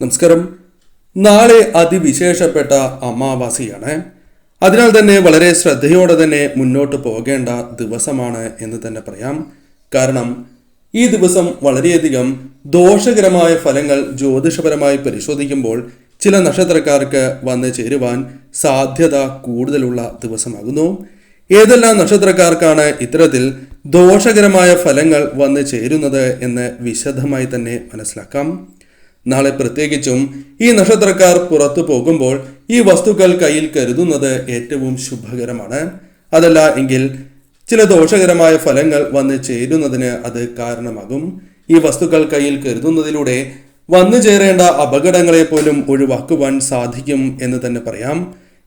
നമസ്കാരം. നാളെ അതിവിശേഷപ്പെട്ട അമാവാസിയാണ്. അതിനാൽ തന്നെ വളരെ ശ്രദ്ധയോടെ തന്നെ മുന്നോട്ട് പോകേണ്ട ദിവസമാണ് എന്ന് തന്നെ പറയാം. കാരണം ഈ ദിവസം വളരെയധികം ദോഷകരമായ ഫലങ്ങൾ ജ്യോതിഷപരമായി പരിശോധിക്കുമ്പോൾ ചില നക്ഷത്രക്കാർക്ക് വന്ന് ചേരുവാൻ സാധ്യത കൂടുതലുള്ള ദിവസമാകുന്നു. ഏതെല്ലാം നക്ഷത്രക്കാർക്കാണ് ഇത്തരത്തിൽ ദോഷകരമായ ഫലങ്ങൾ വന്ന് ചേരുന്നത് എന്ന് വിശദമായി തന്നെ മനസ്സിലാക്കാം. നാളെ പ്രത്യേകിച്ചും ഈ നക്ഷത്രക്കാർ പുറത്തു പോകുമ്പോൾ ഈ വസ്തുക്കൾ കയ്യിൽ കരുതുന്നത് ഏറ്റവും ശുഭകരമാണ്. അതല്ല എങ്കിൽ ചില ദോഷകരമായ ഫലങ്ങൾ വന്ന് ചേരുന്നതിന് അത് കാരണമാകും. ഈ വസ്തുക്കൾ കയ്യിൽ കരുതുന്നതിലൂടെ വന്നു ചേരേണ്ട അപകടങ്ങളെ പോലും ഒഴിവാക്കുവാൻ സാധിക്കും എന്ന് തന്നെ പറയാം.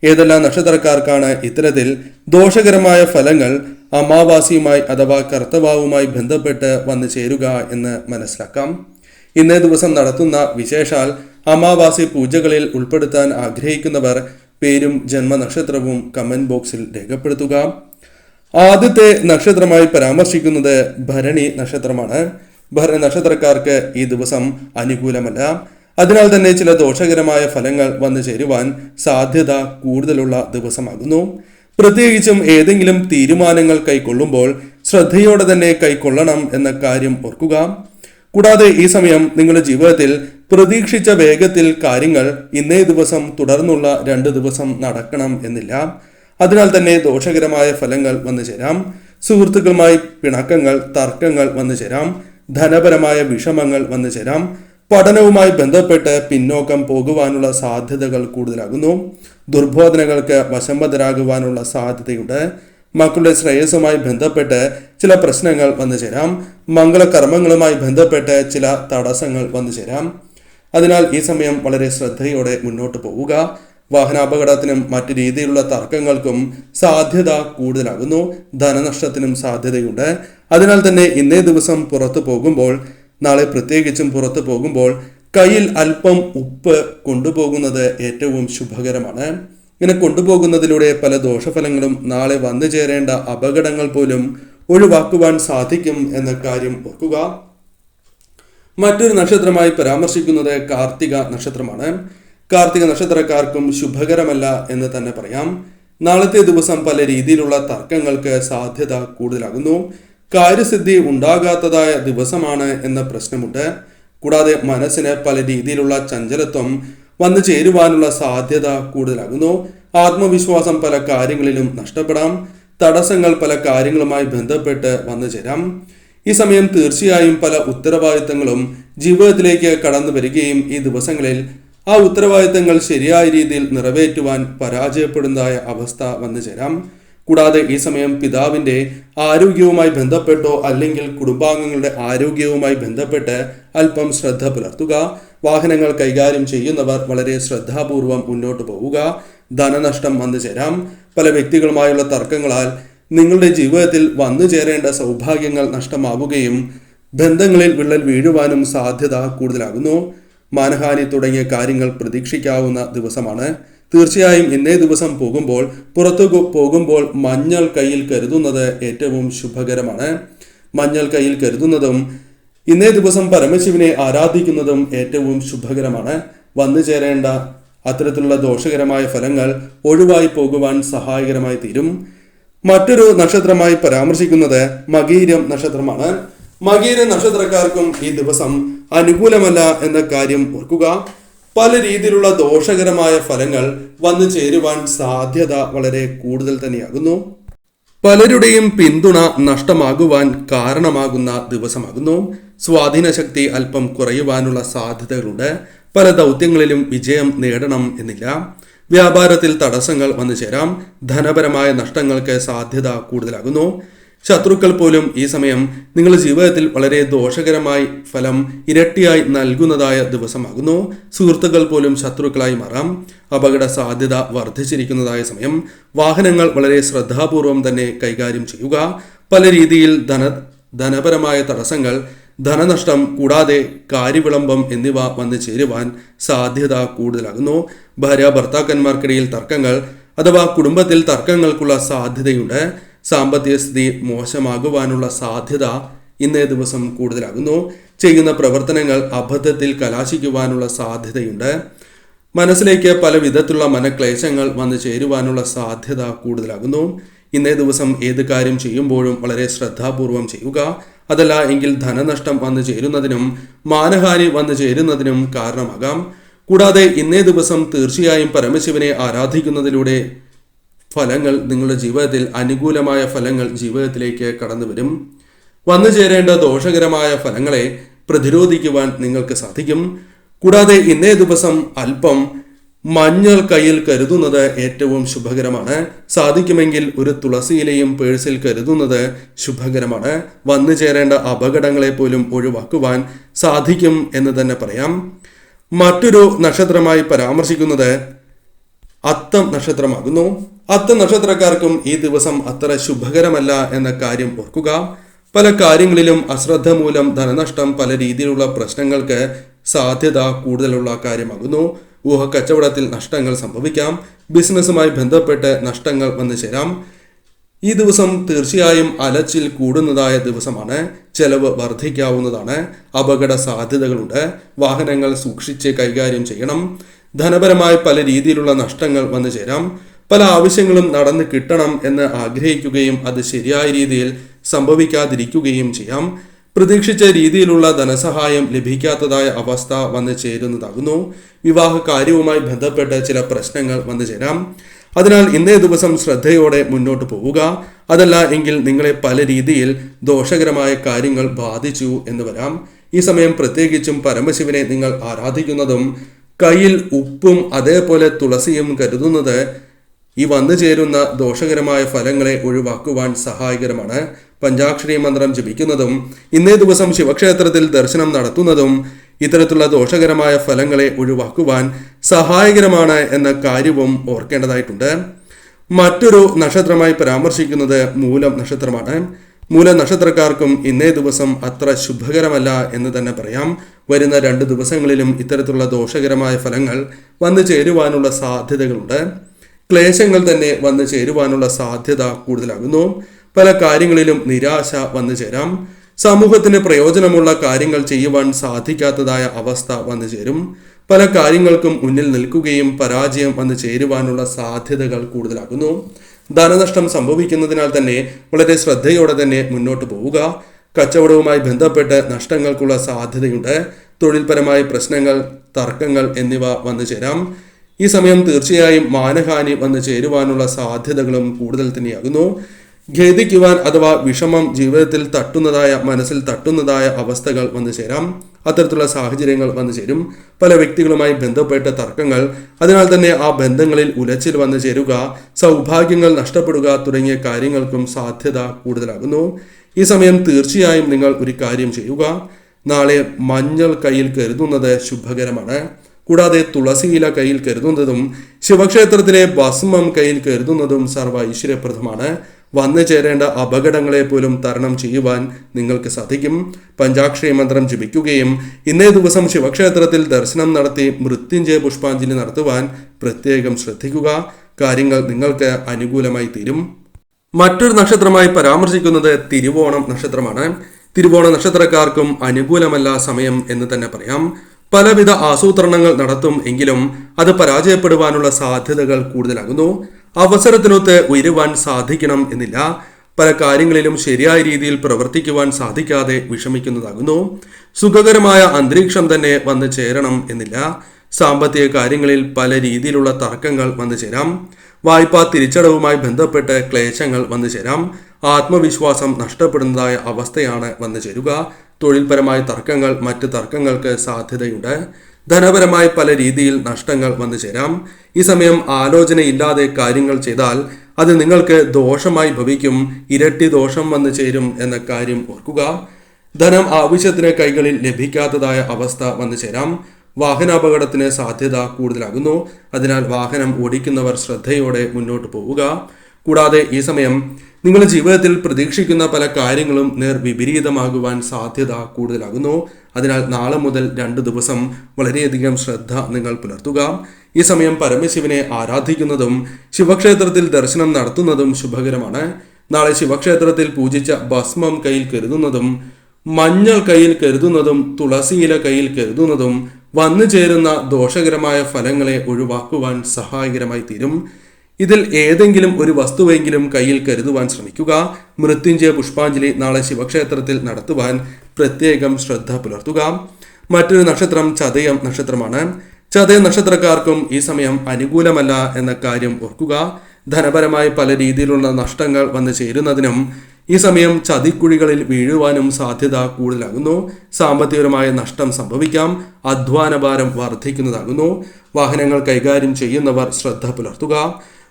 ഏതെല്ലാം നക്ഷത്രക്കാർക്കാണ് ഇത്തരത്തിൽ ദോഷകരമായ ഫലങ്ങൾ അമാവാസിയുമായി അഥവാ കർത്തവാവുമായി ബന്ധപ്പെട്ട് വന്നു ചേരുക എന്ന് മനസ്സിലാക്കാം. ഇന്നേ ദിവസം നടത്തുന്ന വിശേഷാൽ അമാവാസി പൂജകളിൽ ഉൾപ്പെടുത്താൻ ആഗ്രഹിക്കുന്നവർ പേരും ജന്മനക്ഷത്രവും കമന്റ് ബോക്സിൽ രേഖപ്പെടുത്തുക. ആദ്യത്തെ നക്ഷത്രമായി പരാമർശിക്കുന്നത് ഭരണി നക്ഷത്രമാണ്. ഭരണി നക്ഷത്രക്കാർക്ക് ഈ ദിവസം അനുകൂലമല്ല. അതിനാൽ തന്നെ ചില ദോഷകരമായ ഫലങ്ങൾ വന്നു ചേരുവാൻ സാധ്യത കൂടുതലുള്ള ദിവസമാകുന്നു. പ്രത്യേകിച്ചും ഏതെങ്കിലും തീരുമാനങ്ങൾ കൈക്കൊള്ളുമ്പോൾ ശ്രദ്ധയോടെ തന്നെ കൈക്കൊള്ളണം എന്ന കാര്യം ഓർക്കുക. കൂടാതെ ഈ സമയം നിങ്ങളുടെ ജീവിതത്തിൽ പ്രതീക്ഷിച്ച വേഗത്തിൽ കാര്യങ്ങൾ ഇന്നേ ദിവസം തുടർന്നുള്ള രണ്ട് ദിവസം നടക്കണം എന്നില്ല. അതിനാൽ തന്നെ ദോഷകരമായ ഫലങ്ങൾ വന്നു ചേരാം. സുഹൃത്തുക്കളുമായി പിണക്കങ്ങൾ തർക്കങ്ങൾ വന്നു ചേരാം. ധനപരമായ വിഷമങ്ങൾ വന്നു ചേരാം. പഠനവുമായി ബന്ധപ്പെട്ട് പിന്നോക്കം പോകുവാനുള്ള സാധ്യതകൾ കൂടുതലാകുന്നു. ദുർബോധനകൾക്ക് വശംബദ്ധരാകുവാനുള്ള സാധ്യതയുണ്ട്. മക്കളുടെ ശ്രേയസ്സുമായി ബന്ധപ്പെട്ട് ചില പ്രശ്നങ്ങൾ വന്നു ചേരാം. മംഗളകർമ്മങ്ങളുമായി ബന്ധപ്പെട്ട് ചില തടസ്സങ്ങൾ വന്നു ചേരാം. അതിനാൽ ഈ സമയം വളരെ ശ്രദ്ധയോടെ മുന്നോട്ട് പോവുക. വാഹനാപകടത്തിനും മറ്റു രീതിയിലുള്ള തർക്കങ്ങൾക്കും സാധ്യത കൂടുതലാകുന്നു. ധനനഷ്ടത്തിനും സാധ്യതയുണ്ട്. അതിനാൽ തന്നെ ഇന്നേ ദിവസം പുറത്തു പോകുമ്പോൾ നാളെ പ്രത്യേകിച്ചും പുറത്തു പോകുമ്പോൾ കയ്യിൽ അല്പം ഉപ്പ് കൊണ്ടുപോകുന്നത് ഏറ്റവും ശുഭകരമാണ്. ഇങ്ങനെ കൊണ്ടുപോകുന്നതിലൂടെ പല ദോഷഫലങ്ങളും നാളെ വന്നു ചേരേണ്ട അപകടങ്ങൾ പോലും ഒഴിവാക്കുവാൻ സാധിക്കും എന്ന കാര്യം ഓർക്കുക. മറ്റൊരു നക്ഷത്രമായി പരാമർശിക്കുന്നത് കാർത്തിക നക്ഷത്രമാണ്. കാർത്തിക നക്ഷത്രക്കാർക്കും ശുഭകരമല്ല എന്ന് തന്നെ പറയാം. നാളത്തെ ദിവസം പല രീതിയിലുള്ള തർക്കങ്ങൾക്ക് സാധ്യത കൂടുതലാകുന്നു. കാര്യസിദ്ധി ഉണ്ടാകാത്തതായ ദിവസമാണ് എന്ന പ്രശ്നമുണ്ട്. കൂടാതെ മനസ്സിന് പല രീതിയിലുള്ള ചഞ്ചലത്വം വന്നു ചേരുവാനുള്ള സാധ്യത കൂടുതലാകുന്നു. ആത്മവിശ്വാസം പല കാര്യങ്ങളിലും നഷ്ടപ്പെടാം. തടസ്സങ്ങൾ പല കാര്യങ്ങളുമായി ബന്ധപ്പെട്ട് വന്നു ചേരാം. ഈ സമയം തീർച്ചയായും പല ഉത്തരവാദിത്തങ്ങളും ജീവിതത്തിലേക്ക് കടന്നു വരികയും ഈ ദിവസങ്ങളിൽ ആ ഉത്തരവാദിത്തങ്ങൾ ശരിയായ രീതിയിൽ നിറവേറ്റുവാൻ പരാജയപ്പെടുന്നതായ അവസ്ഥ വന്നു ചേരാം. കൂടാതെ ഈ സമയം പിതാവിന്റെ ആരോഗ്യവുമായി ബന്ധപ്പെട്ടോ അല്ലെങ്കിൽ കുടുംബാംഗങ്ങളുടെ ആരോഗ്യവുമായി ബന്ധപ്പെട്ട് അല്പം ശ്രദ്ധ പുലർത്തുക. വാഹനങ്ങൾ കൈകാര്യം ചെയ്യുന്നവർ വളരെ ശ്രദ്ധാപൂർവം മുന്നോട്ട് പോവുക ധനനഷ്ടം വന്നു ചേരാം. പല വ്യക്തികളുമായുള്ള തർക്കങ്ങളാൽ നിങ്ങളുടെ ജീവിതത്തിൽ വന്നു ചേരേണ്ട സൗഭാഗ്യങ്ങൾ നഷ്ടമാവുകയും ബന്ധങ്ങളിൽ വിള്ളൽ വീഴുവാനും സാധ്യത കൂടുതലാകുന്നു. മാനഹാനി തുടങ്ങിയ കാര്യങ്ങൾ പ്രതീക്ഷിക്കാവുന്ന ദിവസമാണ്. തീർച്ചയായും ഇന്നേ ദിവസം പോകുമ്പോൾ പുറത്തു പോകുമ്പോൾ മഞ്ഞൾ കയ്യിൽ കരുതുന്നത് ഏറ്റവും ശുഭകരമാണ്. മഞ്ഞൾ കയ്യിൽ കരുതുന്നതും ഇന്നേ ദിവസം പരമശിവനെ ആരാധിക്കുന്നതും ഏറ്റവും ശുഭകരമാണ്. വന്നു ചേരേണ്ട അത്തരത്തിലുള്ള ദോഷകരമായ ഫലങ്ങൾ ഒഴിവായി പോകുവാൻ സഹായകരമായി തീരും. മറ്റൊരു നക്ഷത്രമായി പരാമർശിക്കുന്നത് മകീരം നക്ഷത്രമാണ്. മകീര നക്ഷത്രക്കാർക്കും ഈ ദിവസം അനുകൂലമല്ല എന്ന കാര്യം ഓർക്കുക. പല രീതിയിലുള്ള ദോഷകരമായ ഫലങ്ങൾ വന്നു ചേരുവാൻ സാധ്യത വളരെ കൂടുതൽ തന്നെയാകുന്നു. പലരുടെയും പിന്തുണ നഷ്ടമാകുവാൻ കാരണമാകുന്ന ദിവസമാകുന്നു. സ്വാധീന ശക്തി അല്പം കുറയുവാനുള്ള സാധ്യതകളുണ്ട്. പല ദൗത്യങ്ങളിലും വിജയം നേടണം എന്നില്ല. വ്യാപാരത്തിൽ തടസ്സങ്ങൾ വന്നു ചേരാം ധനപരമായ നഷ്ടങ്ങൾക്ക് സാധ്യത കൂടുതലാകുന്നു. ശത്രുക്കൾ പോലും ഈ സമയം നിങ്ങളുടെ ജീവിതത്തിൽ വളരെ ദോഷകരമായി ഫലം ഇരട്ടിയായി നൽകുന്നതായ ദിവസമാകുന്നു. സുഹൃത്തുക്കൾ പോലും ശത്രുക്കളായി മാറാം. അപകട സാധ്യത വർദ്ധിച്ചിരിക്കുന്നതായ സമയം വാഹനങ്ങൾ വളരെ ശ്രദ്ധാപൂർവം തന്നെ കൈകാര്യം ചെയ്യുക. പല രീതിയിൽ ധന ധനപരമായ തടസ്സങ്ങൾ ധനനഷ്ടം കൂടാതെ കാര്യവിളംബം എന്നിവ വന്നു ചേരുവാൻ സാധ്യത കൂടുതലാകുന്നു. ഭാര്യ ഭർത്താക്കന്മാർക്കിടയിൽ തർക്കങ്ങൾ അഥവാ കുടുംബത്തിൽ തർക്കങ്ങൾക്കുള്ള സാധ്യതയുണ്ട്. സാമ്പത്തിക സ്ഥിതി മോശമാകുവാനുള്ള സാധ്യത ഇന്നേ ദിവസം കൂടുതലാകുന്നു. ചെയ്യുന്ന പ്രവർത്തനങ്ങൾ അബദ്ധത്തിൽ കലാശിക്കുവാനുള്ള സാധ്യതയുണ്ട്. മനസ്സിലേക്ക് പല വിധത്തിലുള്ള മനക്ലേശങ്ങൾ വന്നു ചേരുവാനുള്ള സാധ്യത കൂടുതലാകുന്നു. ഇന്നേ ദിവസം ഏത് കാര്യം ചെയ്യുമ്പോഴും വളരെ ശ്രദ്ധാപൂർവം ചെയ്യുക. അതല്ല എങ്കിൽ ധനനഷ്ടം വന്നു ചേരുന്നതിനും മാനഹാനി വന്നു ചേരുന്നതിനും കാരണമാകാം. കൂടാതെ ഇന്നേ ദിവസം തീർച്ചയായും പരമശിവനെ ആരാധിക്കുന്നതിലൂടെ ഫലങ്ങൾ നിങ്ങളുടെ ജീവിതത്തിൽ അനുകൂലമായ ഫലങ്ങൾ ജീവിതത്തിലേക്ക് കടന്നു വരും. വന്നു ചേരേണ്ട ദോഷകരമായ ഫലങ്ങളെ പ്രതിരോധിക്കുവാൻ നിങ്ങൾക്ക് സാധിക്കും. കൂടാതെ ഇന്നേ ദിവസം അല്പം മഞ്ഞൾ കയ്യിൽ കരുതുന്നത് ഏറ്റവും ശുഭകരമാണ്. സാധിക്കുമെങ്കിൽ ഒരു തുളസിയിലെയും പേഴ്സിൽ കരുതുന്നത് ശുഭകരമാണ്. വന്നു ചേരേണ്ട അപകടങ്ങളെ പോലും ഒഴിവാക്കുവാൻ സാധിക്കും എന്ന് തന്നെ പറയാം. മറ്റൊരു നക്ഷത്രമായി പരാമർശിക്കുന്നത് അത്തം നക്ഷത്രമാകുന്നു. അത്തം നക്ഷത്രക്കാർക്കും ഈ ദിവസം അത്ര ശുഭകരമല്ല എന്ന കാര്യം ഓർക്കുക. പല കാര്യങ്ങളിലും അശ്രദ്ധ മൂലം ധനനഷ്ടം പല രീതിയിലുള്ള പ്രശ്നങ്ങൾക്ക് സാധ്യത കൂടുതലുള്ള കാര്യമാകുന്നു. ഊഹ കച്ചവടത്തിൽ നഷ്ടങ്ങൾ സംഭവിക്കാം. ബിസിനസ്സുമായി ബന്ധപ്പെട്ട് നഷ്ടങ്ങൾ വന്നു ചേരാം. ഈ ദിവസം തീർച്ചയായും അലച്ചിൽ കൂടുന്നതായ ദിവസമാണ്. ചെലവ് വർദ്ധിക്കാവുന്നതാണ്. അപകട സാധ്യതകളുണ്ട്. വാഹനങ്ങൾ സൂക്ഷിച്ച് കൈകാര്യം ചെയ്യണം. ധനപരമായി പല രീതിയിലുള്ള നഷ്ടങ്ങൾ വന്നു ചേരാം. പല ആവശ്യങ്ങളും നടന്നു കിട്ടണം എന്ന് ആഗ്രഹിക്കുകയും അത് ശരിയായ രീതിയിൽ സംഭവിക്കാതിരിക്കുകയും ചെയ്യാം. പ്രതീക്ഷിച്ച രീതിയിലുള്ള ധനസഹായം ലഭിക്കാത്തതായ അവസ്ഥ വന്നു ചേരുന്നതാകുന്നു. വിവാഹ കാര്യവുമായി ബന്ധപ്പെട്ട ചില പ്രശ്നങ്ങൾ വന്നു ചേരാം. അതിനാൽ ഇന്നേ ദിവസം ശ്രദ്ധയോടെ മുന്നോട്ട് പോവുക. അതല്ല എങ്കിൽ നിങ്ങളെ പല രീതിയിൽ ദോഷകരമായ കാര്യങ്ങൾ ബാധിച്ചു എന്ന് വരാം. ഈ സമയം പ്രത്യേകിച്ചും പരമശിവനെ നിങ്ങൾ ആരാധിക്കുന്നതും കയ്യിൽ ഉപ്പും അതേപോലെ തുളസിയും കരുതുന്നത് ഈ വന്നു ചേരുന്ന ദോഷകരമായ ഫലങ്ങളെ ഒഴിവാക്കുവാൻ സഹായകരമാണ്. പഞ്ചാക്ഷരി മന്ത്രം ജപിക്കുന്നതും ഇന്നേ ദിവസം ശിവക്ഷേത്രത്തിൽ ദർശനം നടത്തുന്നതും ഇത്തരത്തിലുള്ള ദോഷകരമായ ഫലങ്ങളെ ഒഴിവാക്കുവാൻ സഹായകരമാണ് എന്ന കാര്യവും ഓർക്കേണ്ടതായിട്ടുണ്ട്. മറ്റൊരു നക്ഷത്രമായി പരാമർശിക്കുന്നത് മൂലം നക്ഷത്രമാണ്. മൂല നക്ഷത്രക്കാർക്കും ഇന്നേ ദിവസം അത്ര ശുഭകരമല്ല എന്ന് തന്നെ പറയാം. വരുന്ന രണ്ട് ദിവസങ്ങളിലും ഇത്തരത്തിലുള്ള ദോഷകരമായ ഫലങ്ങൾ വന്നു ചേരുവാനുള്ള സാധ്യതകളുണ്ട്. ക്ലേശങ്ങൾ തന്നെ വന്നു ചേരുവാനുള്ള സാധ്യത കൂടുതലാകുന്നു. പല കാര്യങ്ങളിലും നിരാശ വന്നു ചേരാം. സമൂഹത്തിന് പ്രയോജനമുള്ള കാര്യങ്ങൾ ചെയ്യുവാൻ സാധിക്കാത്തതായ അവസ്ഥ വന്നു ചേരും. പല കാര്യങ്ങൾക്കും മുന്നിൽ നിൽക്കുകയും പരാജയം വന്നു ചേരുവാനുള്ള സാധ്യതകൾ കൂടുതലാകുന്നു. ധനനഷ്ടം സംഭവിക്കുന്നതിനാൽ തന്നെ വളരെ ശ്രദ്ധയോടെ തന്നെ മുന്നോട്ട് പോവുക. കച്ചവടവുമായി ബന്ധപ്പെട്ട് നഷ്ടങ്ങൾക്കുള്ള സാധ്യതയുണ്ട്. തൊഴിൽപരമായ പ്രശ്നങ്ങൾ തർക്കങ്ങൾ എന്നിവ വന്നു ചേരാം. ഈ സമയം തീർച്ചയായും മാനഹാനി വന്ന് ചേരുവാനുള്ള സാധ്യതകളും കൂടുതൽ തന്നെയാകുന്നു. ഖേദിക്കുവാൻ അഥവാ വിഷമം ജീവിതത്തിൽ തട്ടുന്നതായ മനസ്സിൽ തട്ടുന്നതായ അവസ്ഥകൾ വന്നു ചേരാം. അത്തരത്തിലുള്ള സാഹചര്യങ്ങൾ വന്നു ചേരും. പല വ്യക്തികളുമായി ബന്ധപ്പെട്ട തർക്കങ്ങൾ അതിനാൽ തന്നെ ആ ബന്ധങ്ങളിൽ ഉലച്ചിൽ വന്നു ചേരുക സൗഭാഗ്യങ്ങൾ നഷ്ടപ്പെടുക തുടങ്ങിയ കാര്യങ്ങൾക്കും സാധ്യത കൂടുതലാകുന്നു. ഈ സമയം തീർച്ചയായും നിങ്ങൾ ഒരു കാര്യം ചെയ്യുക. നാളെ മഞ്ഞൾ കയ്യിൽ കരുതുന്നത് ശുഭകരമാണ്. കൂടാതെ തുളസിയില കയ്യിൽ കരുതുന്നതും ശിവക്ഷേത്രത്തിലെ ഭസ്മം കയ്യിൽ കരുതുന്നതും സർവ ഐശ്വര്യപ്രദമാണ്. വന്നു ചേരേണ്ട അപകടങ്ങളെ പോലും തരണം ചെയ്യുവാൻ നിങ്ങൾക്ക് സാധിക്കും. പഞ്ചാക്ഷരി മന്ത്രം ജപിക്കുകയും ഇന്നേ ദിവസം ശിവക്ഷേത്രത്തിൽ ദർശനം നടത്തി മൃത്യുഞ്ജയ പുഷ്പാഞ്ജലി നടത്തുവാൻ പ്രത്യേകം ശ്രദ്ധിക്കുക. കാര്യങ്ങൾ നിങ്ങൾക്ക് അനുകൂലമായി തീരും. മറ്റൊരു നക്ഷത്രമായി പരാമർശിക്കുന്നത് തിരുവോണം നക്ഷത്രമാണ്. തിരുവോണ നക്ഷത്രക്കാർക്കും അനുകൂലമല്ല സമയം എന്ന് തന്നെ പറയാം. പലവിധ ആസൂത്രണങ്ങൾ നടത്തും എങ്കിലും അത് പരാജയപ്പെടുവാനുള്ള സാധ്യതകൾ കൂടുതലാകുന്നു. അവസരത്തിനൊത്ത് ഉയരുവാൻ സാധിക്കണം എന്നില്ല. പല കാര്യങ്ങളിലും ശരിയായ രീതിയിൽ പ്രവർത്തിക്കുവാൻ സാധിക്കാതെ വിഷമിക്കുന്നതാകുന്നു. സുഖകരമായ അന്തരീക്ഷം തന്നെ വന്നു ചേരണം എന്നില്ല. സാമ്പത്തിക കാര്യങ്ങളിൽ പല രീതിയിലുള്ള തർക്കങ്ങൾ വന്നു ചേരാം. വായ്പാ തിരിച്ചടവുമായി ബന്ധപ്പെട്ട് ക്ലേശങ്ങൾ വന്നു ചേരാം. ആത്മവിശ്വാസം നഷ്ടപ്പെടുന്നതായ അവസ്ഥയാണ് വന്നു ചേരുക. തൊഴിൽപരമായ തർക്കങ്ങൾ മറ്റ് തർക്കങ്ങൾക്ക് സാധ്യതയുണ്ട്. ധനപരമായ പല രീതിയിൽ നഷ്ടങ്ങൾ വന്നു ചേരാം. ഈ സമയം ആലോചനയില്ലാതെ കാര്യങ്ങൾ ചെയ്താൽ അത് നിങ്ങൾക്ക് ദോഷമായി ഭവിക്കും. ഇരട്ടി ദോഷം വന്നു ചേരും എന്ന കാര്യം ഓർക്കുക. ധനം ആവശ്യത്തിന് കൈകളിൽ ലഭിക്കാത്തതായ അവസ്ഥ വന്നു ചേരാം. വാഹനാപകടത്തിന് സാധ്യത കൂടുതലാകുന്നു. അതിനാൽ വാഹനം ഓടിക്കുന്നവർ ശ്രദ്ധയോടെ മുന്നോട്ട് പോവുക. കൂടാതെ ഈ സമയം നിങ്ങളുടെ ജീവിതത്തിൽ പ്രതീക്ഷിക്കുന്ന പല കാര്യങ്ങളും നേർ വിപരീതമാകുവാൻ സാധ്യത കൂടുതലാകുന്നു. അതിനാൽ നാളെ മുതൽ രണ്ട് ദിവസം വളരെയധികം ശ്രദ്ധ നിങ്ങൾ പുലർത്തുക. ഈ സമയം പരമശിവനെ ആരാധിക്കുന്നതും ശിവക്ഷേത്രത്തിൽ ദർശനം നടത്തുന്നതും ശുഭകരമാണ്. നാളെ ശിവക്ഷേത്രത്തിൽ പൂജിച്ച ഭസ്മം കയ്യിൽ കരുതുന്നതും മഞ്ഞൾ കയ്യിൽ കരുതുന്നതും തുളസിയില കയ്യിൽ കരുതുന്നതും വന്നു ചേരുന്ന ദോഷകരമായ ഫലങ്ങളെ ഒഴിവാക്കുവാൻ സഹായകരമായി തീരും. ഇതിൽ ഏതെങ്കിലും ഒരു വസ്തുവെങ്കിലും കയ്യിൽ കരുതുവാൻ ശ്രമിക്കുക. മൃത്യുഞ്ജയ പുഷ്പാഞ്ജലി നാളെ ശിവക്ഷേത്രത്തിൽ നടത്തുവാൻ പ്രത്യേകം ശ്രദ്ധ പുലർത്തുക. മറ്റൊരു നക്ഷത്രം ചതയം നക്ഷത്രമാണ്. ചതയ നക്ഷത്രക്കാർക്കും ഈ സമയം അനുകൂലമല്ല എന്ന കാര്യം ഓർക്കുക. ധനപരമായി പല രീതിയിലുള്ള നഷ്ടങ്ങൾ വന്നു ചേരുന്നതിനും ഈ സമയം ചതിക്കുഴികളിൽ വീഴുവാനും സാധ്യത കൂടുതലാകുന്നു. സാമ്പത്തികപരമായ നഷ്ടം സംഭവിക്കാം. അധ്വാനഭാരം വർദ്ധിക്കുന്നതാകുന്നു. വാഹനങ്ങൾ കൈകാര്യം ചെയ്യുന്നവർ ശ്രദ്ധ പുലർത്തുക.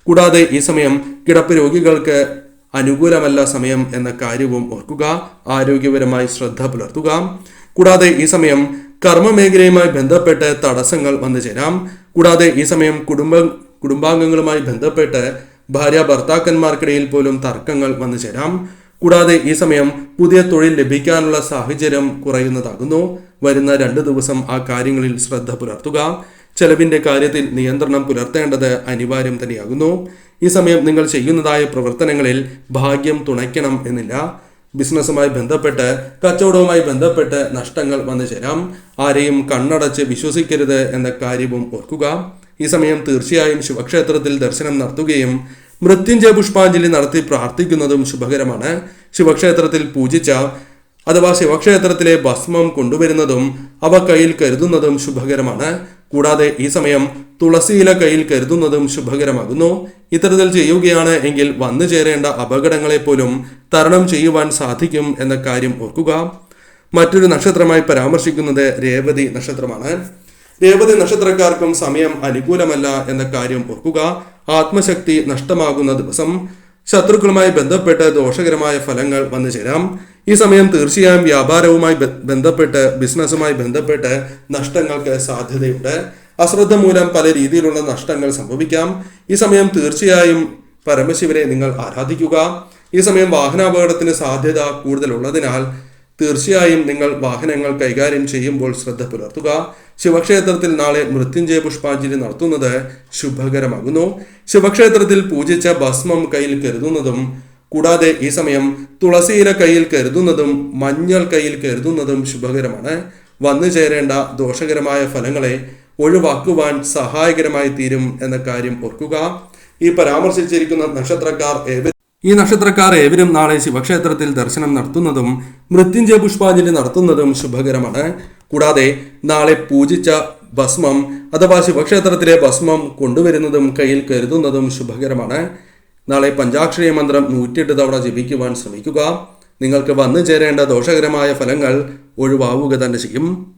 കൂടാതെ ഈ സമയം കിടപ്പ് രോഗികൾക്ക് അനുകൂലമല്ല സമയം എന്ന കാര്യവും ഓർക്കുക. ആരോഗ്യപരമായി ശ്രദ്ധ പുലർത്തുക. കൂടാതെ ഈ സമയം കർമ്മമേഖലയുമായി ബന്ധപ്പെട്ട് തടസ്സങ്ങൾ വന്നു ചേരാം. കൂടാതെ ഈ സമയം കുടുംബ കുടുംബാംഗങ്ങളുമായി ബന്ധപ്പെട്ട് ഭാര്യ ഭർത്താക്കന്മാർക്കിടയിൽ പോലും തർക്കങ്ങൾ വന്നു ചേരാം. കൂടാതെ ഈ സമയം പുതിയ തൊഴിൽ ലഭിക്കാനുള്ള സാഹചര്യം കുറയുന്നതാകുന്നു. വരുന്ന രണ്ട് ദിവസം ആ കാര്യങ്ങളിൽ ശ്രദ്ധ പുലർത്തുക. ചെലവിന്റെ കാര്യത്തിൽ നിയന്ത്രണം പുലർത്തേണ്ടത് അനിവാര്യം തന്നെയാകുന്നു. ഈ സമയം നിങ്ങൾ ചെയ്യുന്നതായ പ്രവർത്തനങ്ങളിൽ ഭാഗ്യം തുണയ്ക്കണം എന്നില്ല. ബിസിനസ്സുമായി ബന്ധപ്പെട്ട് കച്ചവടവുമായി ബന്ധപ്പെട്ട് നഷ്ടങ്ങൾ വന്നു ചേരാം. ആരെയും കണ്ണടച്ച് വിശ്വസിക്കരുത് എന്ന കാര്യവും ഓർക്കുക. ഈ സമയം തീർച്ചയായും ശിവക്ഷേത്രത്തിൽ ദർശനം നടത്തുകയും മൃത്യുഞ്ജയ പുഷ്പാഞ്ജലി നടത്തി പ്രാർത്ഥിക്കുന്നതും ശുഭകരമാണ്. ശിവക്ഷേത്രത്തിൽ പൂജിച്ച അഥവാ ശിവക്ഷേത്രത്തിലെ ഭസ്മം കൊണ്ടുവരുന്നതും അവ കയ്യിൽ കരുതുന്നതും ശുഭകരമാണ്. കൂടാതെ ഈ സമയം തുളസിയില കയ്യിൽ കരുതുന്നതും ശുഭകരമാകുന്നു. ഇത്തരത്തിൽ ചെയ്യുകയാണ് എങ്കിൽ വന്നു ചേരേണ്ട അപകടങ്ങളെ പോലും തരണം ചെയ്യുവാൻ സാധിക്കും എന്ന കാര്യം ഓർക്കുക. മറ്റൊരു നക്ഷത്രമായി പരാമർശിക്കുന്നത് രേവതി നക്ഷത്രമാണ്. രേവതി നക്ഷത്രക്കാർക്കും സമയം അനുകൂലമല്ല എന്ന കാര്യം ഓർക്കുക. ആത്മശക്തി നഷ്ടമാകുന്ന ദിവസം ശത്രുക്കളുമായി ബന്ധപ്പെട്ട് ദോഷകരമായ ഫലങ്ങൾ വന്നു ചേരാം. ഈ സമയം തീർച്ചയായും വ്യാപാരവുമായി ബന്ധപ്പെട്ട് ബിസിനസ്സുമായി ബന്ധപ്പെട്ട് നഷ്ടങ്ങൾക്ക് സാധ്യതയുണ്ട്. അശ്രദ്ധ മൂലം പല രീതിയിലുള്ള നഷ്ടങ്ങൾ സംഭവിക്കാം. ഈ സമയം തീർച്ചയായും പരമശിവനെ നിങ്ങൾ ആരാധിക്കുക. ഈ സമയം വാഹനാപകടത്തിന് സാധ്യത കൂടുതലുള്ളതിനാൽ തീർച്ചയായും നിങ്ങൾ വാഹനങ്ങൾ കൈകാര്യം ചെയ്യുമ്പോൾ ശ്രദ്ധ പുലർത്തുക. ശിവക്ഷേത്രത്തിൽ നാളെ മൃത്യുഞ്ജയ പുഷ്പാഞ്ജലി നടത്തുന്നത് ശുഭകരമാകുന്നു. ശിവക്ഷേത്രത്തിൽ പൂജിച്ച ഭസ്മം കയ്യിൽ കരുതുന്നതും കൂടാതെ ഈ സമയം തുളസിയില കയ്യിൽ കരുതുന്നതും മഞ്ഞൾ കയ്യിൽ കരുതുന്നതും ശുഭകരമാണ്. വന്നു ചേരേണ്ട ദോഷകരമായ ഫലങ്ങളെ ഒഴിവാക്കുവാൻ സഹായകരമായി തീരും എന്ന കാര്യം ഓർക്കുക. ഈ പരാമർശിച്ചിരിക്കുന്ന നക്ഷത്രക്കാർ ഈ നക്ഷത്രക്കാർ ഏവരും നാളെ ശിവക്ഷേത്രത്തിൽ ദർശനം നടത്തുന്നതും മൃത്യുഞ്ജയ പുഷ്പാഞ്ജലി നടത്തുന്നതും ശുഭകരമാണ്. കൂടാതെ നാളെ പൂജിച്ച ഭസ്മം അഥവാ ശിവക്ഷേത്രത്തിലെ ഭസ്മം കൊണ്ടുവരുന്നതും കയ്യിൽ കരുതുന്നതും ശുഭകരമാണ്. നാളെ പഞ്ചാക്ഷരി മന്ത്രം നൂറ്റിയെട്ട് തവണ ജപിക്കുവാൻ ശ്രമിക്കുക. നിങ്ങൾക്ക് വന്നു ചേരേണ്ട ദോഷകരമായ ഫലങ്ങൾ ഒഴിവാവുക തന്നെ ചെയ്യും.